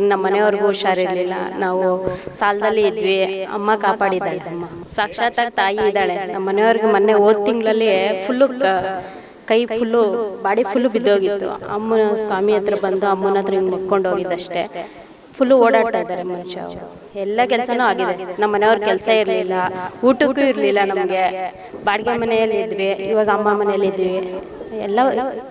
ನಮ್ಮ ಮನೆಯವ್ರಿಗೂ ಹುಷಾರಿರ್ಲಿಲ್ಲ. ನಾವು ಸಾಲದಲ್ಲಿ ಇದ್ವಿ. ಅಮ್ಮ ಕಾಪಾಡಿದ್ದಾಳೆ. ಅಮ್ಮ ಸಾಕ್ಷಾತ್ತಾಗಿ ತಾಯಿ ಇದ್ದಾಳೆ. ನಮ್ಮ ಮನೆಯವ್ರಿಗೆ ಮೊನ್ನೆ ಹೋದ ತಿಂಗಳಲ್ಲಿ ಫುಲ್ಲು ಕೈ ಫುಲ್ಲು ಬಾಡಿ ಫುಲ್ಲು ಬಿದ್ದೋಗಿತ್ತು. ಅಮ್ಮನ ಸ್ವಾಮಿ ಹತ್ರ ಬಂದು ಅಮ್ಮನ ಹತ್ರ ಹಿಂಗೆ ಮುಕ್ಕೊಂಡು ಹೋಗಿದ್ದಷ್ಟೇ ಫುಲ್ಲು ಓಡಾಡ್ತಾ ಇದ್ದಾರೆ ಮನುಷ್ಯ ಅವರು. ಎಲ್ಲ ಕೆಲಸನೂ ಆಗಿದೆ. ನಮ್ಮ ಮನೆಯವ್ರ ಕೆಲಸ ಇರಲಿಲ್ಲ. ಊಟಕ್ಕೂ ಇರಲಿಲ್ಲ ನಮಗೆ. ಬಾಡಿಗೆ ಮನೆಯಲ್ಲಿ ಇದ್ವಿ. ಇವಾಗ ಅಮ್ಮ ಮನೆಯಲ್ಲಿ ಇದ್ವಿ. ಎಲ್ಲ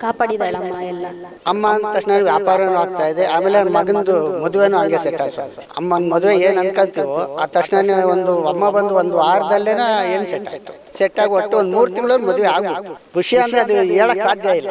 ಕಾಪಾಡಿದಾಳಮ್ಮ ಎಲ್ಲ. ಅಮ್ಮ ಅಂದ ತಕ್ಷಣ ವ್ಯಾಪಾರನೂ ಆಗ್ತಾ ಇದೆ. ಆಮೇಲೆ ಮಗನದು ಮದುವೆನು ಹಂಗೆ ಸೆಟ್ ಆಯ್ತು. ಅಮ್ಮನ ಮದುವೆ ಏನು ಅನ್ಕೊಂತೀವೋ ಆ ತಕ್ಷಣ ಒಂದು ಅಮ್ಮ ಬಂದು ಒಂದು ವಾರದಲ್ಲೇನ ಏನು ಸೆಟ್ ಆಯ್ತು? ಸೆಟ್ ಆಗಿ ಒಟ್ಟು ಒಂದು ಮೂರು ತಿಂಗಳಲ್ಲಿ ಮದುವೆ ಆಗ್ಬೇಕು ಖುಷಿ ಅಂದ್ರೆ ಅದು ಹೇಳಕ್ ಸಾಧ್ಯ ಇಲ್ಲ.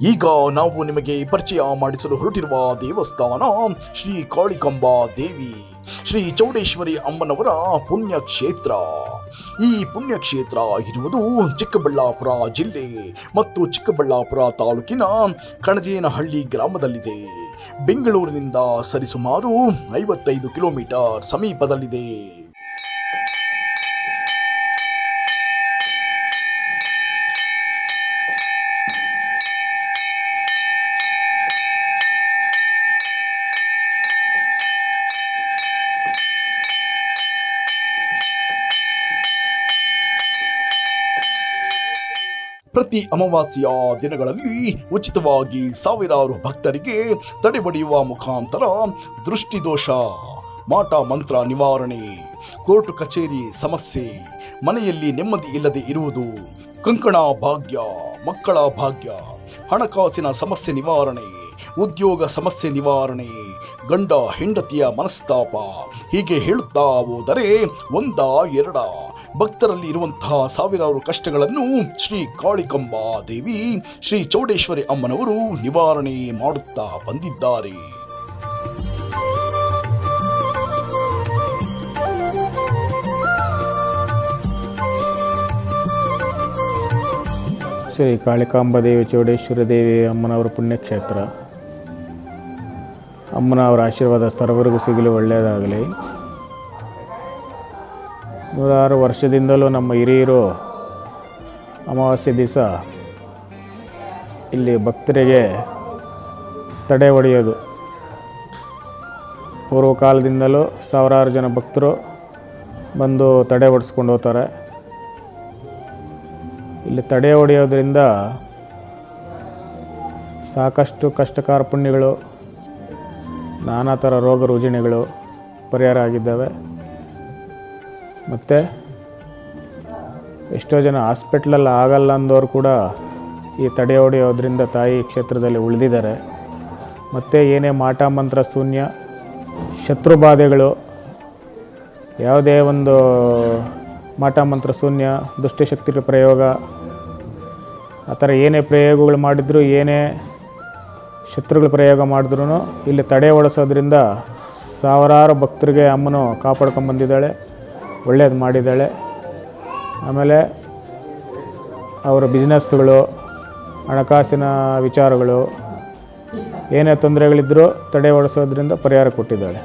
ಈಗ ನಾವು ನಿಮಗೆ ಪರಿಚಯ ಮಾಡಿಸಲು ಹೊರಟಿರುವ ದೇವಸ್ಥಾನ ಶ್ರೀ ಕಾಳಿಕಾಂಬ ದೇವಿ, ಶ್ರೀ ಚೌಡೇಶ್ವರಿ ಅಮ್ಮನವರ ಪುಣ್ಯಕ್ಷೇತ್ರ. ಈ ಪುಣ್ಯಕ್ಷೇತ್ರ ಇರುವುದು ಚಿಕ್ಕಬಳ್ಳಾಪುರ ಜಿಲ್ಲೆ ಮತ್ತು ಚಿಕ್ಕಬಳ್ಳಾಪುರ ತಾಲೂಕಿನ ಕಣಜೇನಹಳ್ಳಿ ಗ್ರಾಮದಲ್ಲಿದೆ. ಬೆಂಗಳೂರಿನಿಂದ ಸರಿಸುಮಾರು ಐವತ್ತೈದು ಕಿಲೋಮೀಟರ್ ಸಮೀಪದಲ್ಲಿದೆ. ಪ್ರತಿ ಅಮಾವಾಸ್ಯ ದಿನಗಳಲ್ಲಿ ಉಚಿತವಾಗಿ ಸಾವಿರಾರು ಭಕ್ತರಿಗೆ ತಡೆಬಡಿಯುವ ಮುಖಾಂತರ ದೃಷ್ಟಿದೋಷ, ಮಾಟ ಮಂತ್ರ ನಿವಾರಣೆ, ಕೋರ್ಟ್ ಕಚೇರಿ ಸಮಸ್ಯೆ, ಮನೆಯಲ್ಲಿ ನೆಮ್ಮದಿ ಇಲ್ಲದೆ ಇರುವುದು, ಕಂಕಣ ಭಾಗ್ಯ, ಮಕ್ಕಳ ಭಾಗ್ಯ, ಹಣಕಾಸಿನ ಸಮಸ್ಯೆ ನಿವಾರಣೆ, ಉದ್ಯೋಗ ಸಮಸ್ಯೆ ನಿವಾರಣೆ, ಗಂಡ ಹೆಂಡತಿಯ ಮನಸ್ತಾಪ ಹೀಗೆ ಹೇಳುತ್ತಾ ಹೋದರೆ ಒಂದ ಎರಡ. ಭಕ್ತರಲ್ಲಿ ಇರುವಂತಹ ಸಾವಿರಾರು ಕಷ್ಟಗಳನ್ನು ಶ್ರೀ ಕಾಳಿಕಂಬಾ ದೇವಿ, ಶ್ರೀ ಚೌಡೇಶ್ವರಿ ಅಮ್ಮನವರು ನಿವಾರಣೆ ಮಾಡುತ್ತಾ ಬಂದಿದ್ದಾರೆ. ಶ್ರೀ ಕಾಳಿಕಾಂಬದೇವಿ ಚೌಡೇಶ್ವರಿ ದೇವಿ ಅಮ್ಮನವರ ಪುಣ್ಯಕ್ಷೇತ್ರ. ಅಮ್ಮನವರ ಆಶೀರ್ವಾದ ಸರ್ವರಿಗೂ ಸಿಗಲು, ಒಳ್ಳೆಯದಾಗಲಿ. ನೂರಾರು ವರ್ಷದಿಂದಲೂ ನಮ್ಮ ಹಿರಿಯರು ಅಮಾವಾಸ್ಯೆ ದಿವಸ ಇಲ್ಲಿ ಭಕ್ತರಿಗೆ ತಡೆ ಹೊಡೆಯೋದು. ಪೂರ್ವಕಾಲದಿಂದಲೂ ಸಾವಿರಾರು ಜನ ಭಕ್ತರು ಬಂದು ತಡೆ ಹೊಡೆಸ್ಕೊಂಡು ಹೋಗ್ತಾರೆ. ಇಲ್ಲಿ ತಡೆ ಹೊಡೆಯೋದ್ರಿಂದ ಸಾಕಷ್ಟು ಕಷ್ಟಕಾರ ಪುಣ್ಯಗಳು, ನಾನಾ ಥರ ರೋಗ ರುಜಿನಗಳು ಪರಿಹಾರ ಆಗಿದ್ದಾವೆ. ಮತ್ತು ಎಷ್ಟೋ ಜನ ಹಾಸ್ಪಿಟ್ಲಲ್ಲಿ ಆಗಲ್ಲ ಅಂದವರು ಕೂಡ ಈ ತಡೆ ಹೊಡೆಯೋದ್ರಿಂದ ತಾಯಿ ಕ್ಷೇತ್ರದಲ್ಲಿ ಉಳಿದಿದ್ದಾರೆ. ಮತ್ತು ಏನೇ ಮಾಟ ಮಂತ್ರ ಶೂನ್ಯ ಶತ್ರುಬಾಧೆಗಳು ಯಾವುದೇ ಒಂದು ಮಾಟ ಮಂತ್ರ ಶೂನ್ಯ ದುಷ್ಟಶಕ್ತಿಗಳ ಪ್ರಯೋಗ, ಆ ಥರ ಏನೇ ಪ್ರಯೋಗಗಳು ಮಾಡಿದ್ರು, ಏನೇ ಶತ್ರುಗಳ ಪ್ರಯೋಗ ಮಾಡಿದ್ರು ಇಲ್ಲಿ ತಡೆ ಓಡಿಸೋದ್ರಿಂದ ಸಾವಿರಾರು ಭಕ್ತರಿಗೆ ಅಮ್ಮನು ಕಾಪಾಡ್ಕೊಂಬಂದಿದ್ದಾಳೆ. ಒಳ್ಳೇದು ಮಾಡಿದ್ದಾಳೆ. ಆಮೇಲೆ ಅವರ ಬಿಸ್ನೆಸ್ಗಳು ಹಣಕಾಸಿನ ವಿಚಾರಗಳು, ಏನೇ ತೊಂದರೆಗಳಿದ್ದರೂ ತಡೆ ಓಡಿಸೋದ್ರಿಂದ ಪರಿಹಾರ ಕೊಟ್ಟಿದ್ದಾಳೆ.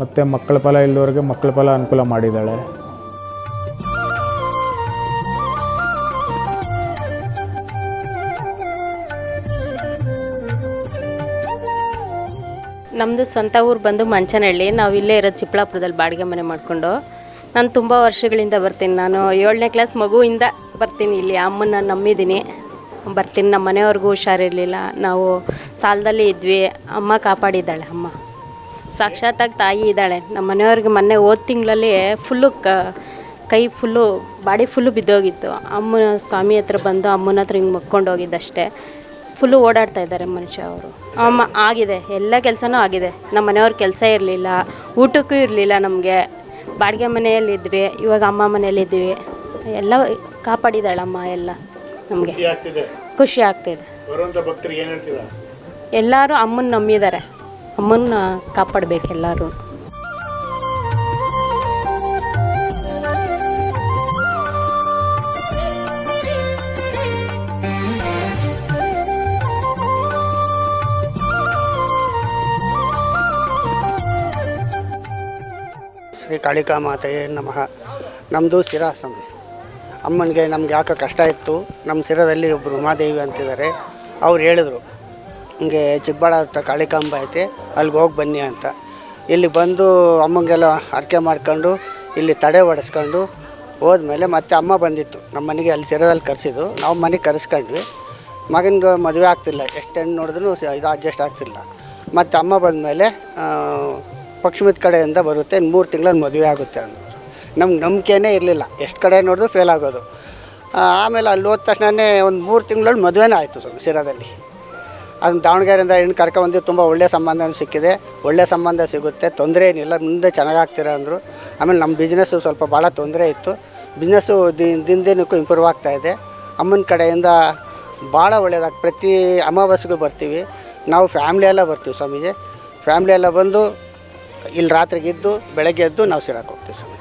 ಮತ್ತು ಮಕ್ಕಳ ಫಲ ಇಲ್ಲದವ್ರಿಗೆ ಮಕ್ಕಳ ಫಲ ಅನುಕೂಲ ಮಾಡಿದ್ದಾಳೆ. ನಮ್ಮದು ಸ್ವಂತ ಊರು ಬಂದು ಮಂಚನಹಳ್ಳಿ. ನಾವು ಇಲ್ಲೇ ಇರೋದು ಚಿಪ್ಪಳಾಪುರದಲ್ಲಿ ಬಾಡಿಗೆ ಮನೆ ಮಾಡಿಕೊಂಡು. ನಾನು ತುಂಬ ವರ್ಷಗಳಿಂದ ಬರ್ತೀನಿ. ನಾನು ಏಳನೇ ಕ್ಲಾಸ್ ಮಗುವಿಂದ ಬರ್ತೀನಿ ಇಲ್ಲಿ. ಅಮ್ಮನ ನಂಬಿದ್ದೀನಿ. ಬರ್ತೀನಿ. ನಮ್ಮ ಮನೆಯವ್ರಿಗೂ ಹುಷಾರಿರಲಿಲ್ಲ. ನಾವು ಸಾಲದಲ್ಲಿ ಇದ್ವಿ. ಅಮ್ಮ ಕಾಪಾಡಿದ್ದಾಳೆ. ಅಮ್ಮ ಸಾಕ್ಷಾತ್ತಾಗಿ ತಾಯಿ ಇದ್ದಾಳೆ. ನಮ್ಮ ಮನೆಯವ್ರಿಗೆ ಮೊನ್ನೆ ಹೋದ ತಿಂಗಳಲ್ಲಿ ಫುಲ್ಲು ಕ, ಕೈ ಫುಲ್ಲು ಬಾಡಿ ಫುಲ್ಲು ಬಿದ್ದೋಗಿತ್ತು. ಅಮ್ಮನ ಸ್ವಾಮಿ ಹತ್ರ ಬಂದು ಅಮ್ಮನ ಹತ್ರ ಹಿಂಗೆ ಮಕ್ಕೊಂಡು ಹೋಗಿದ್ದಷ್ಟೇ. ಫುಲ್ಲು ಓಡಾಡ್ತಾ ಇದ್ದಾರೆ ಮನುಷ್ಯ ಅವರು. ಅಮ್ಮ ಆಗಿದೆ. ಎಲ್ಲ ಕೆಲಸನೂ ಆಗಿದೆ. ನಮ್ಮ ಮನೆಯವ್ರ ಕೆಲಸ ಇರಲಿಲ್ಲ. ಊಟಕ್ಕೂ ಇರಲಿಲ್ಲ ನಮಗೆ. ಬಾಡಿಗೆ ಮನೆಯಲ್ಲಿದ್ವಿ ಇವಾಗ ಅಮ್ಮ ಮನೆಯಲ್ಲಿದ್ವಿ ಎಲ್ಲ ಕಾಪಾಡಿದಾಳಮ್ಮ ಎಲ್ಲ ನಮಗೆ. ಖುಷಿ ಆಗ್ತಿದೆ. ಎಲ್ಲರೂ ಅಮ್ಮನ ನಂಬಿದ್ದಾರೆ. ಅಮ್ಮನ್ನ ಕಾಪಾಡ್ಬೇಕು ಎಲ್ಲರೂ. ಕಾಳಿಕಾ ಮಾತೆಯೇ ನಮಃ. ನಮ್ಮದು ಸಿರಾ ಸ್ವಾಮಿ. ಅಮ್ಮನಿಗೆ ನಮ್ಗೆ ಯಾಕೆ ಕಷ್ಟ ಇತ್ತು, ನಮ್ಮ ಸಿರದಲ್ಲಿ ಒಬ್ಬರು ಉಮಾದೇವಿ ಅಂತಿದ್ದಾರೆ. ಅವ್ರು ಹೇಳಿದ್ರು, ಹಿಂಗೆ ಚಿಕ್ಕಬಳ್ಳಾಪುರ ಕಾಳಿಕಾಂಬ ಐತೆ, ಅಲ್ಲಿಗೆ ಹೋಗಿ ಬನ್ನಿ ಅಂತ. ಇಲ್ಲಿ ಬಂದು ಅಮ್ಮಂಗೆಲ್ಲ ಅರ್ಕೆ ಮಾಡ್ಕೊಂಡು, ಇಲ್ಲಿ ತಡೆ ಹೊಡೆಸ್ಕೊಂಡು ಹೋದ್ಮೇಲೆ ಮತ್ತೆ ಅಮ್ಮ ಬಂದಿತ್ತು. ನಮ್ಮ ಮನೆಗೆ ಅಲ್ಲಿ ಸಿರದಲ್ಲಿ ಕರೆಸಿದ್ರು. ನಾವು ಮನೆಗೆ ಕರೆಸ್ಕೊಂಡ್ವಿ. ಮಗನಿಗೆ ಮದುವೆ ಆಗ್ತಿಲ್ಲ. ಎಷ್ಟು ಹೆಣ್ಣು ನೋಡಿದ್ರು ಇದು ಅಡ್ಜಸ್ಟ್ ಆಗ್ತಿಲ್ಲ. ಮತ್ತು ಅಮ್ಮ ಬಂದಮೇಲೆ ಪಶ್ಚಿಮದ ಕಡೆಯಿಂದ ಬರುತ್ತೆ ಮೂರು ತಿಂಗಳಲ್ಲಿ ಮದುವೆ ಆಗುತ್ತೆ ಅಂತ ನಮ್ಗೆ ನಂಬಿಕೆನೇ ಇರಲಿಲ್ಲ. ಎಷ್ಟು ಕಡೆ ನೋಡಿದ್ರು ಫೇಲ್ ಆಗೋದು. ಆಮೇಲೆ ಅಲ್ಲಿ ಹೋದ ತಕ್ಷಣವೇ ಒಂದು ಮೂರು ತಿಂಗಳಲ್ಲಿ ಮದುವೆನೇ ಆಯಿತು ಸ್ವಲ್ಪ ಸಿರಾದಲ್ಲಿ ಅದನ್ನು ದಾವಣಗೆರೆಯಿಂದ ಹೆಣ್ಣು ಕರ್ಕೊಂಬಂದು ತುಂಬ ಒಳ್ಳೆಯ ಸಂಬಂಧ ಸಿಕ್ಕಿದೆ. ಒಳ್ಳೆಯ ಸಂಬಂಧ ಸಿಗುತ್ತೆ, ತೊಂದರೆ ಏನಿಲ್ಲ ಮುಂದೆ ಚೆನ್ನಾಗಾಗ್ತೀರ ಅಂದರು. ಆಮೇಲೆ ನಮ್ಮ ಬಿಸ್ನೆಸ್ಸು ಸ್ವಲ್ಪ ಭಾಳ ತೊಂದರೆ ಇತ್ತು. ಬಿಸ್ನೆಸ್ಸು ದಿನ ದಿನ ದಿನಕ್ಕೂ ಇಂಪ್ರೂವ್ ಆಗ್ತಾ ಇದೆ. ಅಮ್ಮನ ಕಡೆಯಿಂದ ಭಾಳ ಒಳ್ಳೆಯದಾಗ ಪ್ರತಿ ಅಮಾವಾಸ್ಯೆಗೂ ಬರ್ತೀವಿ. ನಾವು ಫ್ಯಾಮ್ಲಿ ಎಲ್ಲ ಬರ್ತೀವಿ ಸ್ವಾಮೀಜಿ. ಫ್ಯಾಮ್ಲಿ ಎಲ್ಲ ಬಂದು ಇಲ್ಲಿ ರಾತ್ರಿಗೆ ಇದ್ದು ಬೆಳಗ್ಗೆ ಎದ್ದು ನಾವು ಸಿರಾಕ್ ಹೋಗ್ತೀವಿ ಸ್ವಾಮಿ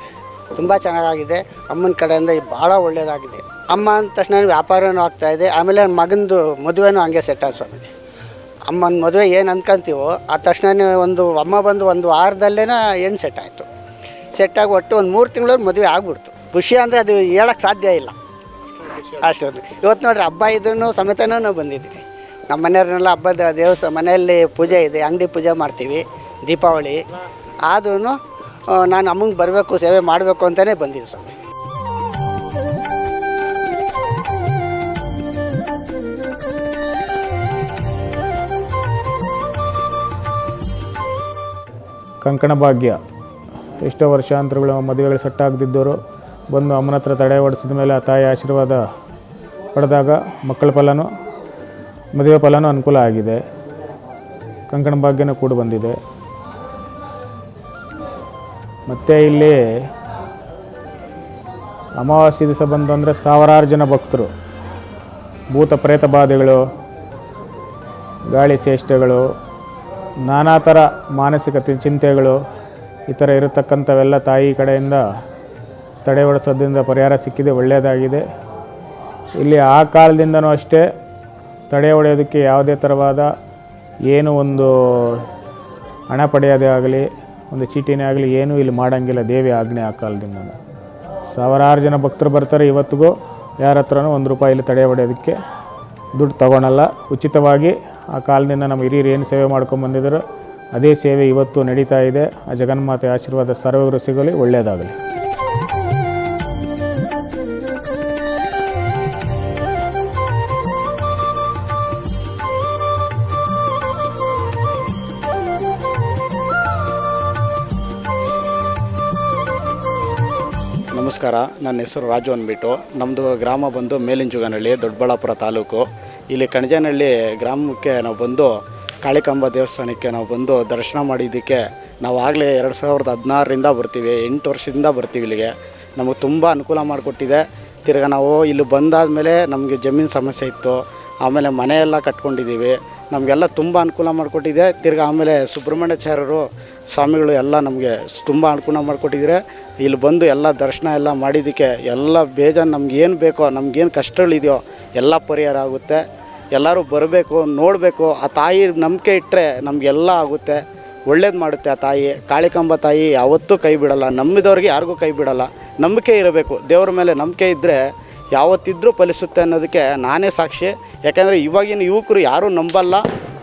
ತುಂಬ ಚೆನ್ನಾಗಾಗಿದೆ. ಅಮ್ಮನ ಕಡೆಯಿಂದ ಭಾಳ ಒಳ್ಳೆಯದಾಗಿದೆ ಅಮ್ಮ ಅಂದ ತಕ್ಷಣ ವ್ಯಾಪಾರನೂ ಆಗ್ತಾಯಿದೆ ಆಮೇಲೆ ಮಗನದು ಮದುವೆನೂ ಹಂಗೆ ಸೆಟ್ ಆದ ಸ್ವಾಮೀಜಿ. ಅಮ್ಮನ ಮದುವೆ ಏನು ಅಂದ್ಕೊಂತೀವೋ ಆ ತಕ್ಷಣ ಒಂದು ಅಮ್ಮ ಬಂದು ಒಂದು ವಾರದಲ್ಲೇ ಹೆಣ್ಣು ಸೆಟ್ ಆಯಿತು. ಸೆಟ್ಟಾಗಿ ಒಟ್ಟು ಒಂದು ಮೂರು ತಿಂಗಳಲ್ಲಿ ಮದುವೆ ಆಗ್ಬಿಡ್ತು. ಖುಷಿ ಅಂದರೆ ಅದು ಹೇಳಕ್ಕೆ ಸಾಧ್ಯ ಇಲ್ಲ. ಅಷ್ಟೊಂದು. ಇವತ್ತು ನೋಡ್ರಿ ಹಬ್ಬ ಇದ್ರೂ ಸಮೇತನೂ ನಾವು ಬಂದಿದ್ದೀವಿ. ನಮ್ಮ ಮನೆಯವ್ರನ್ನೆಲ್ಲ ಹಬ್ಬದ ದೇವಸ್ಥಾನ ಮನೆಯಲ್ಲಿ ಪೂಜೆ ಇದೆ. ಅಂಗಡಿ ಪೂಜೆ ಮಾಡ್ತೀವಿ. ದೀಪಾವಳಿ. ಆದ್ರೂ ನಾನು ಅಮ್ಮಂಗೆ ಬರಬೇಕು, ಸೇವೆ ಮಾಡಬೇಕು ಅಂತಲೇ ಬಂದಿದ್ದೆ ಸ್ವಾಮಿ. ಕಂಕಣ ಭಾಗ್ಯ. ಎಷ್ಟೋ ವರ್ಷಾಂತರಗಳು ಮದುವೆಗಳು ಸೆಟ್ಟಾಗದಿದ್ದವರು ಬಂದು ಅಮ್ಮನ ಹತ್ರ ತಡೆ ಹೊಡೆಸಿದ ಮೇಲೆ ಆ ತಾಯಿ ಆಶೀರ್ವಾದ ಪಡೆದಾಗ ಮಕ್ಕಳ ಫಲನೂ, ಮದುವೆ ಫಲನೂ ಅನುಕೂಲ ಆಗಿದೆ. ಕಂಕಣ ಭಾಗ್ಯನೂ ಕೂಡ ಬಂದಿದೆ. ಮತ್ತು ಇಲ್ಲಿ ಅಮಾವಾಸ್ಯ ದಿವಸ ಬಂದು ಅಂದರೆ ಸಾವಿರಾರು ಜನ ಭಕ್ತರು. ಭೂತ ಪ್ರೇತ ಬಾಧೆಗಳು ಗಾಳಿ ಚೇಷ್ಟೆಗಳು ನಾನಾ ಥರ ಮಾನಸಿಕ ಚಿಂತೆಗಳು ಈ ಥರ ಇರತಕ್ಕಂಥವೆಲ್ಲ ತಾಯಿ ಕಡೆಯಿಂದ ತಡೆ ಹೊಡೆಸೋದ್ರಿಂದ ಪರಿಹಾರ ಸಿಕ್ಕಿದೆ, ಒಳ್ಳೆಯದಾಗಿದೆ. ಇಲ್ಲಿ ಆ ಕಾಲದಿಂದನೂ ಅಷ್ಟೇ ತಡೆ ಹೊಡೆಯೋದಕ್ಕೆ ಯಾವುದೇ ಥರವಾದ ಏನು ಒಂದು ಹಣ ಪಡೆಯೋದೇ ಆಗಲಿ ಒಂದು ಚೀಟಿನೇ ಆಗಲಿ, ಏನೂ ಇಲ್ಲಿ ಮಾಡೋಂಗಿಲ್ಲ. ದೇವಿ ಆಜ್ಞೆ ಆ ಕಾಲದಿಂದ. ಸಾವಿರಾರು ಜನ ಭಕ್ತರು ಬರ್ತಾರೆ ಇವತ್ತಿಗೂ. ಯಾರ ಹತ್ರನೂ ಒಂದು ರೂಪಾಯಿ ಇಲ್ಲಿ ತಡೆ ಹೊಡೆಯೋದಕ್ಕೆ ದುಡ್ಡು ತಗೊಳಲ್ಲ. ಉಚಿತವಾಗಿ ಆ ಕಾಲದಿಂದ ನಮ್ಮ ಹಿರಿಯರು ಏನು ಸೇವೆ ಮಾಡ್ಕೊಂಬಂದಿದ್ರು ಅದೇ ಸೇವೆ ಇವತ್ತು ನಡೀತಾ ಇದೆ. ಆ ಜಗನ್ಮಾತೆ ಆಶೀರ್ವಾದ ಸರ್ವರು ಸಿಗಲಿ ಒಳ್ಳೆಯದಾಗಲಿ. ನಮಸ್ಕಾರ, ನನ್ನ ಹೆಸರು ರಾಜು ಅಂದ್ಬಿಟ್ಟು. ನಮ್ಮದು ಗ್ರಾಮ ಬಂದು ಮೇಲಿಂಜುಗನಹಳ್ಳಿ, ದೊಡ್ಡಬಳ್ಳಾಪುರ ತಾಲೂಕು. ಇಲ್ಲಿ ಕಣಜನಹಳ್ಳಿ ಗ್ರಾಮಕ್ಕೆ ನಾವು ಬಂದು, ಕಾಳಿಕಾಂಬ ದೇವಸ್ಥಾನಕ್ಕೆ ನಾವು ಬಂದು ದರ್ಶನ ಮಾಡಿದ್ದಕ್ಕೆ ನಾವು ಆಗಲೇ ಎರಡು ಸಾವಿರದ ಹದಿನಾರರಿಂದ ಬರ್ತೀವಿ, ಎಂಟು ವರ್ಷದಿಂದ ಬರ್ತೀವಿ ಇಲ್ಲಿಗೆ. ನಮಗೆ ತುಂಬ ಅನುಕೂಲ ಮಾಡಿಕೊಟ್ಟಿದೆ. ತಿರ್ಗಾ ನಾವು ಇಲ್ಲಿ ಬಂದಾದ ಮೇಲೆ ನಮಗೆ ಜಮೀನು ಸಮಸ್ಯೆ ಇತ್ತು. ಆಮೇಲೆ ಮನೆಯೆಲ್ಲ ಕಟ್ಕೊಂಡಿದ್ದೀವಿ. ನಮಗೆಲ್ಲ ತುಂಬ ಅನುಕೂಲ ಮಾಡಿಕೊಟ್ಟಿದೆ. ತಿರ್ಗಿ ಆಮೇಲೆ ಸುಬ್ರಹ್ಮಣ್ಯಾಚಾರ್ಯರು ಸ್ವಾಮಿಗಳು ಎಲ್ಲ ನಮಗೆ ತುಂಬ ಅನುಕೂಲ ಮಾಡಿಕೊಟ್ಟಿದ್ದಾರೆ. ಇಲ್ಲಿ ಬಂದು ಎಲ್ಲ ದರ್ಶನ ಎಲ್ಲ ಮಾಡಿದ್ದಕ್ಕೆ ಎಲ್ಲ ಬೇಜಾನ್ ನಮಗೇನು ಬೇಕೋ ನಮಗೇನು ಕಷ್ಟಗಳಿದೆಯೋ ಎಲ್ಲ ಪರಿಹಾರ ಆಗುತ್ತೆ. ಎಲ್ಲರೂ ಬರಬೇಕು, ನೋಡಬೇಕು. ಆ ತಾಯಿ ನಂಬಿಕೆ ಇಟ್ಟರೆ ನಮಗೆಲ್ಲ ಆಗುತ್ತೆ. ಒಳ್ಳೇದು ಮಾಡುತ್ತೆ ಆ ತಾಯಿ. ಕಾಳಿಕಾಂಬ ತಾಯಿ ಯಾವತ್ತೂ ಕೈ ಬಿಡಲ್ಲ. ನಂಬಿದವ್ರಿಗೆ ಯಾರಿಗೂ ಕೈ ಬಿಡಲ್ಲ. ನಂಬಿಕೆ ಇರಬೇಕು. ದೇವ್ರ ಮೇಲೆ ನಂಬಿಕೆ ಇದ್ದರೆ ಯಾವತ್ತಿದ್ರೂ ಫಲಿಸುತ್ತೆ ಅನ್ನೋದಕ್ಕೆ ನಾನೇ ಸಾಕ್ಷಿ. ಯಾಕೆಂದರೆ ಇವಾಗಿನ ಯುವಕರು ಯಾರೂ ನಂಬಲ್ಲ.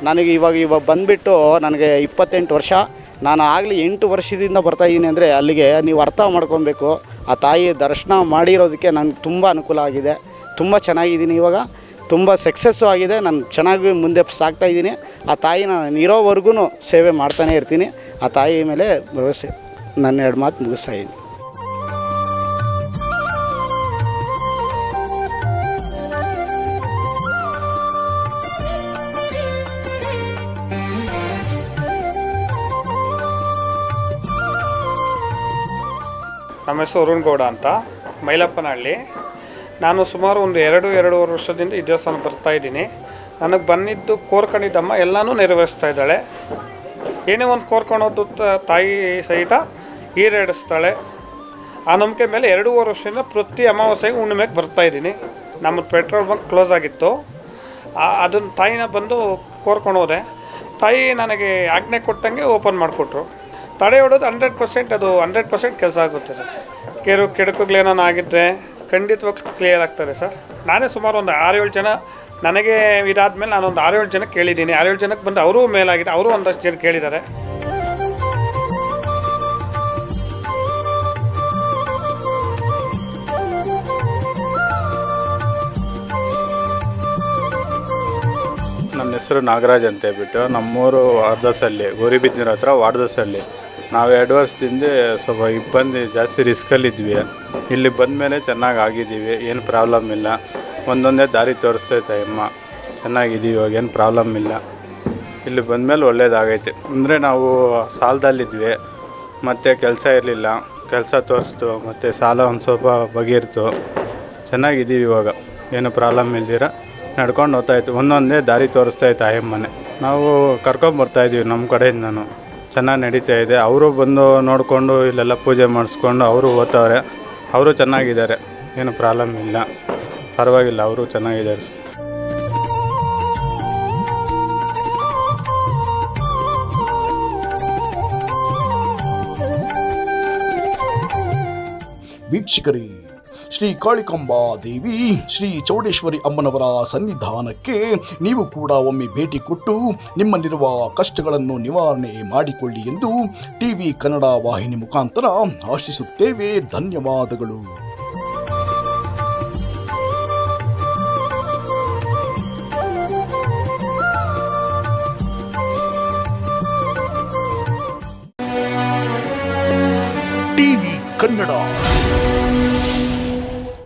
ನನಗೆ ಇವಾಗ ಇವಾಗ ಬಂದುಬಿಟ್ಟು ನನಗೆ ಇಪ್ಪತ್ತೆಂಟು ವರ್ಷ. ನಾನು ಆಗಲಿ ಎಂಟು ವರ್ಷದಿಂದ ಬರ್ತಾಯಿದ್ದೀನಿ ಅಂದರೆ ಅಲ್ಲಿಗೆ ನೀವು ಅರ್ಥ ಮಾಡ್ಕೊಬೇಕು. ಆ ತಾಯಿ ದರ್ಶನ ಮಾಡಿರೋದಕ್ಕೆ ನನಗೆ ತುಂಬ ಅನುಕೂಲ ಆಗಿದೆ. ತುಂಬ ಚೆನ್ನಾಗಿದ್ದೀನಿ ಇವಾಗ. ತುಂಬ ಸಕ್ಸಸ್ಸು ಆಗಿದೆ. ನಾನು ಚೆನ್ನಾಗಿ ಮುಂದೆ ಸಾಗ್ತಾ ಇದ್ದೀನಿ. ಆ ತಾಯಿ ನಾನು ಇರೋವರೆಗೂ ಸೇವೆ ಮಾಡ್ತಾನೆ ಇರ್ತೀನಿ. ಆ ತಾಯಿ ಮೇಲೆ ಭರವಸೆ. ನನ್ನ ಎರಡು ಮಾತು ಮುಗಿಸ್ತಾ ಇದ್ದೀನಿ. ನಮ್ಮ ಹೆಸರು ಗೌಡ ಅಂತ, ಮೈಲಪ್ಪನಹಳ್ಳಿ. ನಾನು ಸುಮಾರು ಒಂದು ಎರಡು, ಎರಡೂವರೆ ವರ್ಷದಿಂದ ಈ ದೇವಸ್ಥಾನ ಬರ್ತಾ ಇದ್ದೀನಿ. ನನಗೆ ಬಂದಿದ್ದು ಕೋರ್ಕೊಂಡಿದ್ದಮ್ಮ ಎಲ್ಲನೂ ನೆರವೇರಿಸ್ತಾ ಇದ್ದಾಳೆ. ಏನೇ ಒಂದು ಕೋರ್ಕೊಳೋದು ತಾಯಿ ಸಹಿತ ಈಡೇರಿಸ್ತಾಳೆ. ಆ ನಂಬಿಕೆ ಮೇಲೆ ಎರಡೂವರೆ ವರ್ಷದಿಂದ ಪ್ರತಿ ಅಮಾವಾಸ್ಯೆಗೆ ಹುಣ್ಣಿಮೆಗೆ ಬರ್ತಾ ಇದ್ದೀನಿ. ನಮ್ಮ ಪೆಟ್ರೋಲ್ ಬಂಕ್ ಕ್ಲೋಸ್ ಆಗಿತ್ತು. ಅದನ್ನು ತಾಯಿನ ಬಂದು ಕೋರ್ಕೊಂಡೋದೆ ತಾಯಿ ನನಗೆ ಆಜ್ಞೆ ಕೊಟ್ಟಂಗೆ ಓಪನ್ ಮಾಡಿಕೊಟ್ರು. ತಡೆ ಹೊಡೋದು ಹಂಡ್ರೆಡ್ ಪರ್ಸೆಂಟ್ ಅದು ಹಂಡ್ರೆಡ್ ಪರ್ಸೆಂಟ್ ಕೆಲಸ ಆಗುತ್ತೆ ಸರ್. ಕೆರು ಕೆಡುಕುಗಳೇನೋ ಆಗಿದ್ದರೆ ಖಂಡಿತವಾಗಿ ಕ್ಲಿಯರ್ ಆಗ್ತದೆ ಸರ್ ನಾನೇ ಸುಮಾರು ಒಂದು ಆರು ಏಳು ಜನ ನನಗೆ ಇದಾದ್ಮೇಲೆ ನಾನು ಒಂದು ಆರು ಏಳು ಜನ ಕೇಳಿದ್ದೀನಿ. ಆರು ಏಳು ಜನಕ್ಕೆ ಬಂದು ಅವರೂ ಮೇಲಾಗಿದೆ ಅವರು ಒಂದಷ್ಟು ಜನ ಕೇಳಿದ್ದಾರೆ. ನನ್ನ ಹೆಸರು ನಾಗರಾಜ್ ಅಂತ ಹೇಳ್ಬಿಟ್ಟು ನಮ್ಮೂರು ವಾರ್ದಸಲ್ಲಿ, ಗೋರಿಬಿದ್ನೂರ ಹತ್ರ ವಾರ್ದಸಲ್ಲಿ. ನಾವು ಎರಡು ವರ್ಷದಿಂದ ಸ್ವಲ್ಪ ಇಬ್ಬಂದಿ ಜಾಸ್ತಿ ರಿಸ್ಕಲ್ಲಿದ್ವಿ ಇಲ್ಲಿ ಬಂದ ಮೇಲೆ ಚೆನ್ನಾಗಿ ಆಗಿದ್ದೀವಿ, ಏನು ಪ್ರಾಬ್ಲಮ್ ಇಲ್ಲ. ಒಂದೊಂದೇ ದಾರಿ ತೋರಿಸ್ತೈತೆ ಅಮ್ಮ ಚೆನ್ನಾಗಿದ್ದೀವಿ, ಇವಾಗ ಏನು ಪ್ರಾಬ್ಲಮ್ ಇಲ್ಲ. ಇಲ್ಲಿ ಬಂದಮೇಲೆ ಒಳ್ಳೇದಾಗೈತೆ. ಅಂದರೆ ನಾವು ಸಾಲದಲ್ಲಿದ್ವಿ, ಮತ್ತು ಕೆಲಸ ಇರಲಿಲ್ಲ. ಕೆಲಸ ತೋರಿಸ್ತು, ಮತ್ತು ಸಾಲ ಒಂದು ಸ್ವಲ್ಪ ಬಗೆಯಿರ್ತು ಚೆನ್ನಾಗಿದ್ದೀವಿ ಇವಾಗ, ಏನು ಪ್ರಾಬ್ಲಮ್ ಇಲ್ದಿರ. ನಡ್ಕೊಂಡು ಹೋಗ್ತಾಯಿತ್ತು ಒಂದೊಂದೇ ದಾರಿ ತೋರಿಸ್ತಾಯಿತ್ತು ಆಯಮ್ಮನೆ ನಾವು ಕರ್ಕೊಂಬರ್ತಾಯಿದ್ದೀವಿ ನಮ್ಮ ಕಡೆಯಿಂದನೂ. ಚೆನ್ನಾಗಿ ನಡೀತಾ ಇದೆ. ಅವರು ಬಂದು ನೋಡಿಕೊಂಡು ಇಲ್ಲೆಲ್ಲ ಪೂಜೆ ಮಾಡಿಸ್ಕೊಂಡು ಅವರು ಓದ್ತವ್ರೆ. ಅವರು ಚೆನ್ನಾಗಿದ್ದಾರೆ. ಏನು ಪ್ರಾಬ್ಲಮ್ ಇಲ್ಲ. ಪರವಾಗಿಲ್ಲ, ಅವರು ಚೆನ್ನಾಗಿದ್ದಾರೆ. ವೀಕ್ಷಕರೇ ಶ್ರೀ ಕಾಳಿಕಾಂಬಾ ದೇವಿ, ಶ್ರೀ ಚೌಡೇಶ್ವರಿ ಅಮ್ಮನವರ ಸನ್ನಿಧಾನಕ್ಕೆ ನೀವು ಕೂಡ ಒಮ್ಮೆ ಭೇಟಿ ಕೊಟ್ಟು ನಿಮ್ಮಲ್ಲಿರುವ ಕಷ್ಟಗಳನ್ನು ನಿವಾರಣೆ ಮಾಡಿಕೊಳ್ಳಿ ಎಂದು ಟಿವಿ ಕನ್ನಡ ವಾಹಿನಿ ಮುಖಾಂತರ ಆಶಿಸುತ್ತೇವೆ. ಧನ್ಯವಾದಗಳು. ಕನ್ನಡ